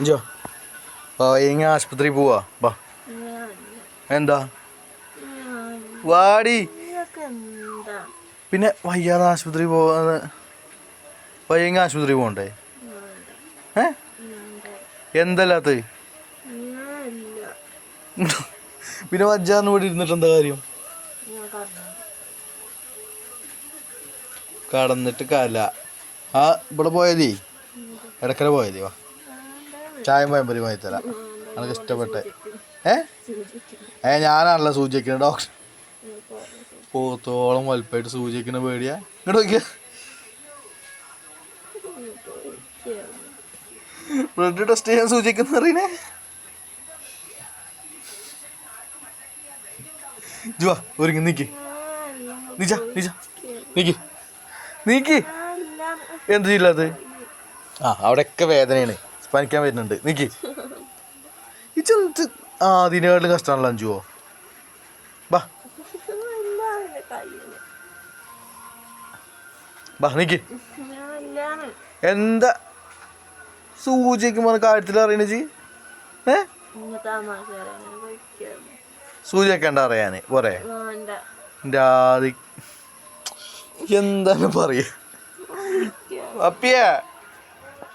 അഞ്ചോ എങ്ങ ആശുപത്രി പോവാ. ബാ എന്താ? വാടി. പിന്നെ വയ്യാതെ ആശുപത്രി പോവാന്ന് വയ്യങ്ങ ആശുപത്രി പോകണ്ടേ ഏ? എന്തല്ലാത്ത? പിന്നെ വജ്ജാന്ന് ഇവിടെ ഇരുന്നിട്ട് എന്താ കാര്യം? കടന്നിട്ട് കല. ആ ഇവിടെ പോയതേ? ഇടക്കര പോയതേ വാ. ചായ പയമ്പരി വാങ്ങി തരാം എനിക്ക് ഇഷ്ടപ്പെട്ടെ. ഏ? ഏ ഞാനാണല്ലോ സൂചിക്കുന്നത് ഡോക്ടർ. പോത്തോളം വലുപ്പമായിട്ട് സൂചിക്കുന്ന പേടിയാ. ഇങ്ങോട്ട് നോക്കിയാ. ബ്ലഡ് ടെസ്റ്റ് ചെയ്യാൻ സൂചിക്കുന്ന അറിയണേ. ജുവാ ഒരുങ്ങി നീക്കി. നീച്ച നീച്ച. നീക്കി. നീക്കി. എന്ത് ചെയ്യില്ലാത്ത ആ അവിടെയൊക്കെ വേദനയാണ്. പനിക്കാൻ വരുന്നുണ്ട്. നീക്കി. ഇച്ചെന്ത് ആ അതിനേക്കാളും കഷ്ടമാണല്ലോ അഞ്ചുവോ? ബാ. ബാ നീക്കി. എന്താ? സൂചിക്ക് മോനെ കാര്യത്തിൽ അറിയണ ജി ഏ? സൂചിയൊക്കെ അറിയാന്? പോരെ. എന്താ പറയ? അപ്പിയേ.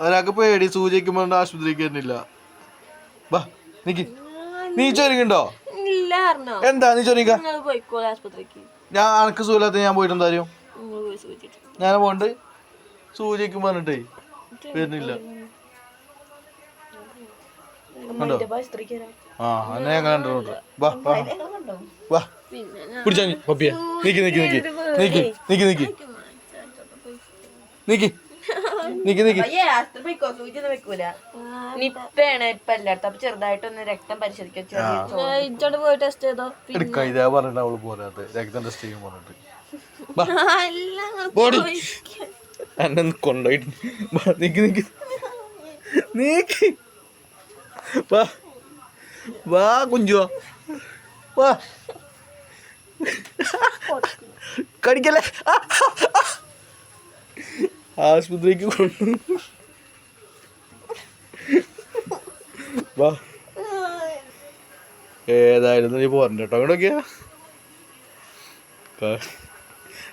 ഒരാൾക്ക് പേടി സൂചിക്കുമ്പോൾ ആശുപത്രിക്ക് വരുന്നില്ല. ബാ നീക്ക്. നീ ചൊരിക്കുണ്ടോ എന്താ നീ ചൊരിക്ക ഞാൻ അനക്ക് സൂലാത്ത ഞാൻ പോയിട്ട് എന്താ ഞാൻ പോണ്ട് സൂചിക്കും പറഞ്ഞിട്ടേ വരുന്നില്ല. കണ്ടോ? ആ അന്നെ ഞാൻ കണ്ടോണ്ട് വാ വാ പിടിച്ചാ പപ്പിയ. നീക്കി നീക്കി നീക്കി. നീക്കി നീക്കി നീക്കി. നീക്കി. നീക്കി നീക്കി. അയ്യേ ആസ്ത്രി പോയിക്കോ സൂചിയൊന്നും വെക്കൂല. നിപ്പയാണ് ഇപ്പൊ എല്ലായിടത്തും. അപ്പൊ ചെറുതായിട്ടൊന്ന് രക്തം പരിശോധിക്കാൻ ഇജോട് പോയി ടെസ്റ്റ് ചെയ്തോ? എടുക്ക ഇതാ പറഞ്ഞിട്ട് അവൾ പോരാത് രക്തം ടെസ്റ്റ് ചെയ്യും പറഞ്ഞിട്ട് വാ എന്നെ വാ, നീക്കി നീക്കി. നീക്കി. വാ വാ കുഞ്ചുവാ. വാ കടിക്കല്ലേ. ആശുപത്രിക്ക് കൊണ്ടു വാ. ഏതായിരുന്നു? നീ പോരണ്ട കേട്ടോ. അങ്ങോട്ടൊക്കെയാ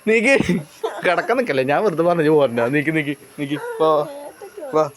നീക്ക്. കിടക്കാൻ നിക്കല്ലേ? ഞാൻ വെറുതെ പറഞ്ഞു പോരണ്ട. നീക്ക് നീക്ക് നീക്ക്. വാ. വാ.